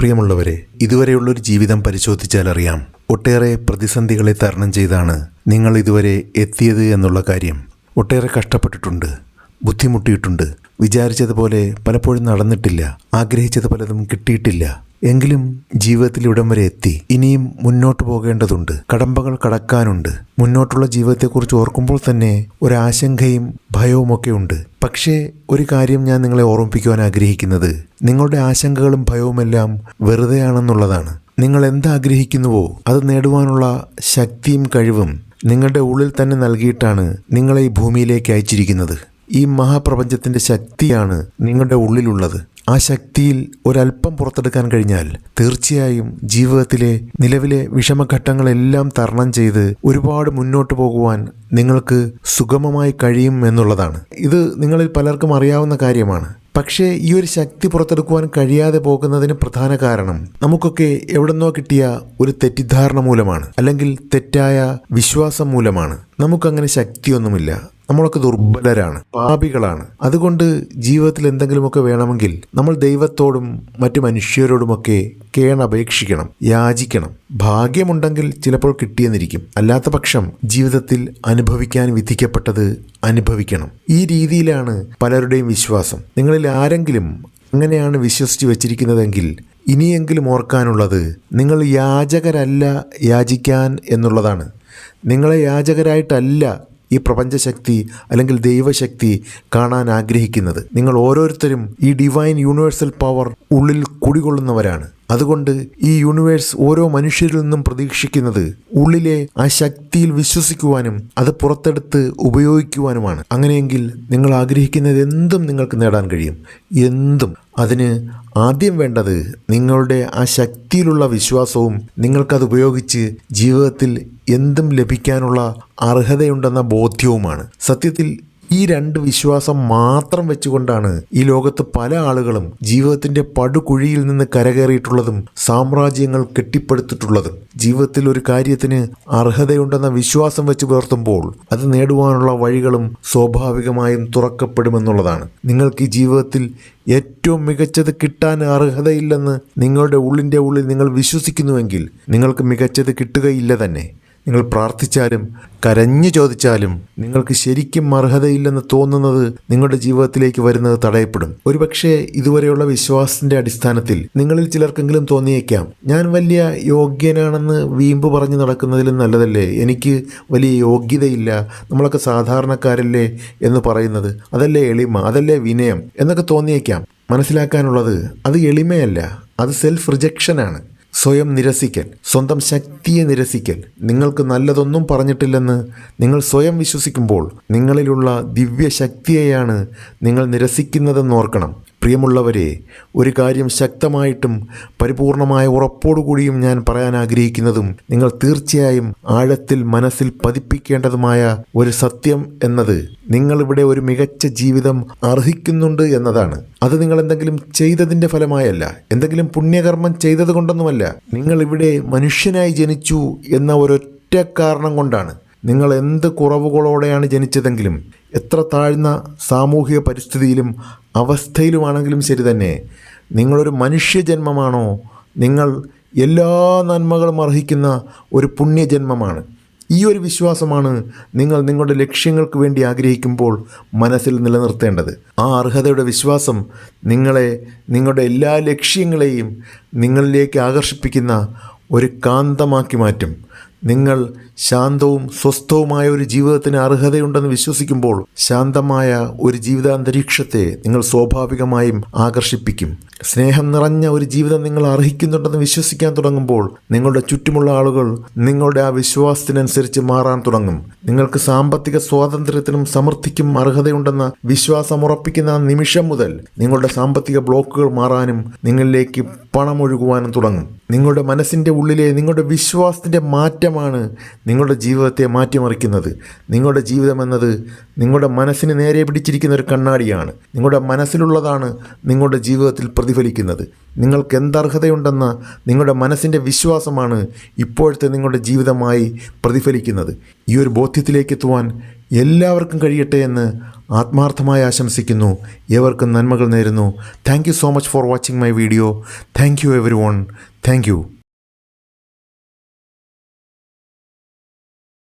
പ്രിയമുള്ളവരെ ഇതുവരെയുള്ളൊരു ജീവിതം പരിശോധിച്ചാലറിയാം. ഒട്ടേറെ പ്രതിസന്ധികളെ തരണം ചെയ്താണ് നിങ്ങൾ ഇതുവരെ എത്തിയത് എന്നുള്ള കാര്യം. ഒട്ടേറെ കഷ്ടപ്പെട്ടിട്ടുണ്ട് ബുദ്ധിമുട്ടിയിട്ടുണ്ട് വിചാരിച്ചതുപോലെ പലപ്പോഴും നടന്നിട്ടില്ല ആഗ്രഹിച്ചത് പലതും കിട്ടിയിട്ടില്ല. എങ്കിലും ജീവിതത്തിൽ ഇവിടം വരെ എത്തി. ഇനിയും മുന്നോട്ട് പോകേണ്ടതുണ്ട്. കടമ്പകൾ കടക്കാനുണ്ട്. മുന്നോട്ടുള്ള ജീവിതത്തെക്കുറിച്ച് ഓർക്കുമ്പോൾ തന്നെ ഒരാശങ്കയും ഭയവുമൊക്കെ ഉണ്ട്. പക്ഷേ ഒരു കാര്യം ഞാൻ നിങ്ങളെ ഓർമ്മിപ്പിക്കുവാൻ ആഗ്രഹിക്കുന്നത്. നിങ്ങളുടെ ആശങ്കകളും ഭയവുമെല്ലാം വെറുതെയാണെന്നുള്ളതാണ്. നിങ്ങൾ എന്താഗ്രഹിക്കുന്നുവോ അത് നേടുവാനുള്ള ശക്തിയും കഴിവും നിങ്ങളുടെ ഉള്ളിൽ തന്നെ നൽകിയിട്ടാണ് നിങ്ങളെ ഈ ഭൂമിയിലേക്ക് അയച്ചിരിക്കുന്നത്. ഈ മഹാപ്രപഞ്ചത്തിന്റെ ശക്തിയാണ് നിങ്ങളുടെ ഉള്ളിലുള്ളത്. ആ ശക്തിയിൽ ഒരല്പം പുറത്തെടുക്കാൻ കഴിഞ്ഞാൽ തീർച്ചയായും ജീവിതത്തിലെ നിലവിലെ വിഷമഘട്ടങ്ങളെല്ലാം തരണം ചെയ്ത് ഒരുപാട് മുന്നോട്ട് പോകുവാൻ നിങ്ങൾക്ക് സുഗമമായി കഴിയും എന്നുള്ളതാണ്. ഇത് നിങ്ങളിൽ പലർക്കും അറിയാവുന്ന കാര്യമാണ്. പക്ഷേ ഈ ഒരു ശക്തി പുറത്തെടുക്കുവാൻ കഴിയാതെ പോകുന്നതിന് പ്രധാന കാരണം നമുക്കൊക്കെ എവിടെന്നോ കിട്ടിയ ഒരു തെറ്റിദ്ധാരണ മൂലമാണ് അല്ലെങ്കിൽ തെറ്റായ വിശ്വാസം മൂലമാണ്. നമുക്കങ്ങനെ ശക്തിയൊന്നുമില്ല. നമ്മളൊക്കെ ദുർബലരാണ് പാപികളാണ്. അതുകൊണ്ട് ജീവിതത്തിൽ എന്തെങ്കിലുമൊക്കെ വേണമെങ്കിൽ നമ്മൾ ദൈവത്തോടും മറ്റു മനുഷ്യരോടുമൊക്കെ കേണപേക്ഷിക്കണം യാചിക്കണം. ഭാഗ്യമുണ്ടെങ്കിൽ ചിലപ്പോൾ കിട്ടിയെന്നിരിക്കും. അല്ലാത്ത പക്ഷം ജീവിതത്തിൽ അനുഭവിക്കാൻ വിധിക്കപ്പെട്ടത് അനുഭവിക്കണം. ഈ രീതിയിലാണ് പലരുടെയും വിശ്വാസം. നിങ്ങളിൽ ആരെങ്കിലും അങ്ങനെയാണ് വിശ്വസിച്ച് വെച്ചിരിക്കുന്നതെങ്കിൽ ഇനിയെങ്കിലും ഓർക്കാനുള്ളത് നിങ്ങൾ യാചകരല്ല യാചിക്കാൻ എന്നുള്ളതാണ്. നിങ്ങളെ യാചകരായിട്ടല്ല ഈ പ്രപഞ്ചശക്തി അല്ലെങ്കിൽ ദൈവശക്തി കാണാൻ ആഗ്രഹിക്കുന്നത്. നിങ്ങൾ ഓരോരുത്തരും ഈ ഡിവൈൻ യൂണിവേഴ്സൽ പവർ ഉള്ളിൽ കുടികൊള്ളുന്നവരാണ്. അതുകൊണ്ട് ഈ യൂണിവേഴ്സ് ഓരോ മനുഷ്യരിൽ നിന്നും പ്രതീക്ഷിക്കുന്നത് ഉള്ളിലെ ആ ശക്തിയിൽ വിശ്വസിക്കുവാനും അത് പുറത്തെടുത്ത് ഉപയോഗിക്കുവാനുമാണ്. അങ്ങനെയെങ്കിൽ നിങ്ങൾ ആഗ്രഹിക്കുന്നത് എന്തും നിങ്ങൾക്ക് നേടാൻ കഴിയും. എന്തും. അതിന് ആദ്യം വേണ്ടത് നിങ്ങളുടെ ആ ശക്തിയിലുള്ള വിശ്വാസവും നിങ്ങൾക്കത് ഉപയോഗിച്ച് ജീവിതത്തിൽ എന്തും ലഭിക്കാനുള്ള അർഹതയുണ്ടെന്ന ബോധ്യവുമാണ്. സത്യത്തിൽ ഈ രണ്ട് വിശ്വാസം മാത്രം വെച്ചുകൊണ്ടാണ് ഈ ലോകത്ത് പല ആളുകളും ജീവിതത്തിന്റെ പടുകുഴിയിൽ നിന്ന് കരകയറിയിട്ടുള്ളതും സാമ്രാജ്യങ്ങൾ കെട്ടിപ്പടുത്തിട്ടുള്ളതും. ജീവിതത്തിൽ ഒരു കാര്യത്തിന് അർഹതയുണ്ടെന്ന വിശ്വാസം വെച്ച് പുലർത്തുമ്പോൾ അത് നേടുവാനുള്ള വഴികളും സ്വാഭാവികമായും തുറക്കപ്പെടുമെന്നുള്ളതാണ്. നിങ്ങൾക്ക് ഈ ജീവിതത്തിൽ ഏറ്റവും മികച്ചത് കിട്ടാൻ അർഹതയില്ലെന്ന് നിങ്ങളുടെ ഉള്ളിന്റെ ഉള്ളിൽ നിങ്ങൾ വിശ്വസിക്കുന്നുവെങ്കിൽ നിങ്ങൾക്ക് മികച്ചത് കിട്ടുകയില്ല തന്നെ. നിങ്ങൾ പ്രാർത്ഥിച്ചാലും കരഞ്ഞു ചോദിച്ചാലും നിങ്ങൾക്ക് ശരിക്കും അർഹതയില്ലെന്ന് തോന്നുന്നത് നിങ്ങളുടെ ജീവിതത്തിലേക്ക് വരുന്നത് തടയപ്പെടും. ഒരുപക്ഷെ ഇതുവരെയുള്ള വിശ്വാസത്തിന്റെ അടിസ്ഥാനത്തിൽ നിങ്ങളിൽ ചിലർക്കെങ്കിലും തോന്നിയേക്കാം ഞാൻ വലിയ യോഗ്യനാണെന്ന് വീമ്പ് പറഞ്ഞു നടക്കുന്നതിലും നല്ലതല്ലേ? എനിക്ക് വലിയ യോഗ്യതയില്ല. നമ്മളൊക്കെ സാധാരണക്കാരല്ലേ? എന്ന് പറയുന്നത് അതല്ലേ എളിമ? അതല്ലേ വിനയം? എന്നൊക്കെ തോന്നിയേക്കാം. മനസ്സിലാക്കാനുള്ളത് അത് എളിമയല്ല അത് സെൽഫ് റിജക്ഷനാണ് സ്വയം നിരസിക്കൽ സ്വന്തം ശക്തിയെ നിരസിക്കൽ. നിങ്ങൾക്ക് നല്ലതൊന്നും പറഞ്ഞിട്ടില്ലെന്ന് നിങ്ങൾ സ്വയം വിശ്വസിക്കുമ്പോൾ നിങ്ങളിലുള്ള ദിവ്യശക്തിയെയാണ് നിങ്ങൾ നിരസിക്കുന്നതെന്ന് ഓർക്കണം. പ്രിയമുള്ളവരെ ഒരു കാര്യം ശക്തമായിട്ടും പരിപൂർണമായ ഉറപ്പോടുകൂടിയും ഞാൻ പറയാൻ ആഗ്രഹിക്കുന്നതും നിങ്ങൾ തീർച്ചയായും ആഴത്തിൽ മനസ്സിൽ പതിപ്പിക്കേണ്ടതുമായ ഒരു സത്യം എന്നത് നിങ്ങളിവിടെ ഒരു മികച്ച ജീവിതം അർഹിക്കുന്നുണ്ട് എന്നതാണ്. അത് നിങ്ങൾ എന്തെങ്കിലും ചെയ്തതിന്റെ ഫലമായല്ല. എന്തെങ്കിലും പുണ്യകർമ്മം ചെയ്തത് കൊണ്ടൊന്നുമല്ല നിങ്ങൾ ഇവിടെ മനുഷ്യനായി ജനിച്ചു എന്ന ഒരൊറ്റ കാരണം കൊണ്ടാണ് നിങ്ങൾ എന്ത് കുറവുകളോടെയാണ് ജനിച്ചതെങ്കിലും എത്ര താഴ്ന്ന സാമൂഹിക പരിസ്ഥിതിയിലും അവസ്ഥയിലുമാണെങ്കിലും ശരി തന്നെ നിങ്ങളൊരു മനുഷ്യജന്മമാണോ? നിങ്ങൾ എല്ലാ നന്മകളും അർഹിക്കുന്ന ഒരു പുണ്യജന്മമാണ്. ഈ ഒരു വിശ്വാസമാണ് നിങ്ങൾ നിങ്ങളുടെ ലക്ഷ്യങ്ങൾക്ക് വേണ്ടി ആഗ്രഹിക്കുമ്പോൾ മനസ്സിൽ നിലനിർത്തേണ്ടത്. ആ അർഹതയുടെ വിശ്വാസം നിങ്ങളെ നിങ്ങളുടെ എല്ലാ ലക്ഷ്യങ്ങളെയും നിങ്ങളിലേക്ക് ആകർഷിപ്പിക്കുന്ന ഒരു കാന്തമാക്കി മാറ്റും. നിങ്ങൾ ശാന്തവും സ്വസ്ഥവുമായ ഒരു ജീവിതത്തിന് അർഹതയുണ്ടെന്ന് വിശ്വസിക്കുമ്പോൾ ശാന്തമായ ഒരു ജീവിതാന്തരീക്ഷത്തെ നിങ്ങൾ സ്വാഭാവികമായും ആകർഷിപ്പിക്കും. സ്നേഹം നിറഞ്ഞ ഒരു ജീവിതം നിങ്ങൾ അർഹിക്കുന്നുണ്ടെന്ന് വിശ്വസിക്കാൻ തുടങ്ങുമ്പോൾ നിങ്ങളുടെ ചുറ്റുമുള്ള ആളുകൾ നിങ്ങളുടെ ആ വിശ്വാസത്തിനനുസരിച്ച് മാറാൻ തുടങ്ങും. നിങ്ങൾക്ക് സാമ്പത്തിക സ്വാതന്ത്ര്യത്തിനും സമൃദ്ധിക്കും അർഹതയുണ്ടെന്ന വിശ്വാസം ഉറപ്പിക്കുന്ന നിമിഷം മുതൽ നിങ്ങളുടെ സാമ്പത്തിക ബ്ലോക്കുകൾ മാറാനും നിങ്ങളിലേക്ക് പണം ഒഴുകുവാനും തുടങ്ങും. നിങ്ങളുടെ മനസ്സിന്റെ ഉള്ളിലെ നിങ്ങളുടെ വിശ്വാസത്തിന്റെ മാറ്റമാണ് നിങ്ങളുടെ ജീവിതത്തെ മാറ്റിമറിക്കുന്നത്. നിങ്ങളുടെ ജീവിതം എന്നത് നിങ്ങളുടെ മനസ്സിന് നേരെ പിടിച്ചിരിക്കുന്ന ഒരു കണ്ണാടിയാണ്. നിങ്ങളുടെ മനസ്സിലുള്ളതാണ് നിങ്ങളുടെ ജീവിതത്തിൽ പ്രതിഫലിക്കുന്നത്. നിങ്ങൾക്ക് എന്തർഹതയുണ്ടെന്ന നിങ്ങളുടെ മനസ്സിന്റെ വിശ്വാസമാണ് ഇപ്പോഴത്തെ നിങ്ങളുടെ ജീവിതമായി പ്രതിഫലിക്കുന്നത്. ഈ ഒരു ബോധ്യത്തിലേക്ക് എത്തുവാൻ എല്ലാവർക്കും കഴിയട്ടെ എന്ന് ആത്മാർത്ഥമായി ആശംസിക്കുന്നു. ഏവർക്കും നന്മകൾ നേരുന്നു. Thank so much for watching my video thank you everyone thank